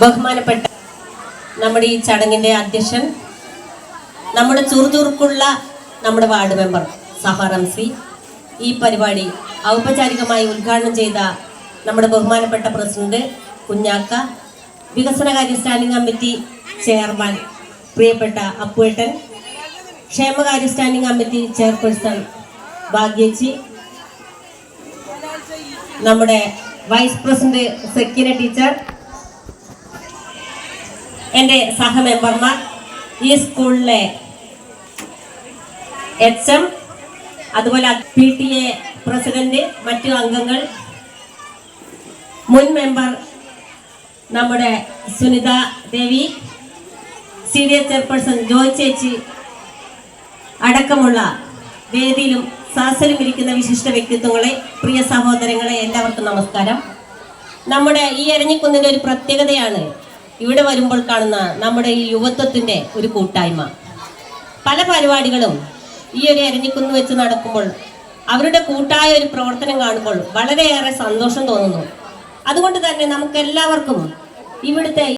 ബഹുമാനപ്പെട്ട നമ്മുടെ ഈ ചടങ്ങിന്റെ അധ്യക്ഷൻ നമ്മുടെ ചുറുചുറുക്കുള്ള നമ്മുടെ വാർഡ് മെമ്പർ സഹാറംസി ഈ പരിപാടി ഔപചാരികമായി ഉദ്ഘാടനം ചെയ്ത നമ്മുടെ ബഹുമാനപ്പെട്ട പ്രസിഡന്റ് കുഞ്ഞാക്ക വികസനകാര്യ സ്റ്റാൻഡിംഗ് കമ്മിറ്റി ചെയർമാൻ പ്രിയപ്പെട്ട അപ്പുവേട്ടൻ ക്ഷേമകാര്യ സ്റ്റാൻഡിംഗ് കമ്മിറ്റി ചെയർപേഴ്സൺ ഭാഗ്യച്ചി. നമ്മുടെ വൈസ് പ്രസിഡന്റ് സെക്കിന ടീച്ചർ. എന്റെ സഹമെമ്പർമാർ ഈ സ്കൂളിലെ എച്ച് എം അതുപോലെ പി ടി എ പ്രസിഡന്റ് മറ്റു അംഗങ്ങൾ. മുൻ മെമ്പർ നമ്മുടെ Sunitha Devi C D S chairperson Joy ചേച്ചി അടക്കമുള്ള വേദിയിലും സാസലും ഇരിക്കുന്ന വിശിഷ്ട വ്യക്തിത്വങ്ങളെ പ്രിയ സഹോദരങ്ങളെ എല്ലാവർക്കും നമസ്കാരം. നമ്മുടെ ഈ എരഞ്ഞിക്കുന്നിന്റെ ഒരു പ്രത്യേകതയാണ് ഇവിടെ വരുമ്പോൾ കാണുന്ന നമ്മുടെ ഈ യുവത്വത്തിന്റെ ഒരു കൂട്ടായ്മ. പല പരിപാടികളും ഈ ഒരു എരഞ്ഞിക്കുന്ന് വെച്ച് നടക്കുമ്പോൾ അവരുടെ കൂട്ടായ ഒരു പ്രവർത്തനം കാണുമ്പോൾ വളരെയേറെ സന്തോഷം തോന്നുന്നു. അതുകൊണ്ട് തന്നെ നമുക്കെല്ലാവർക്കും ഇവിടുത്തെ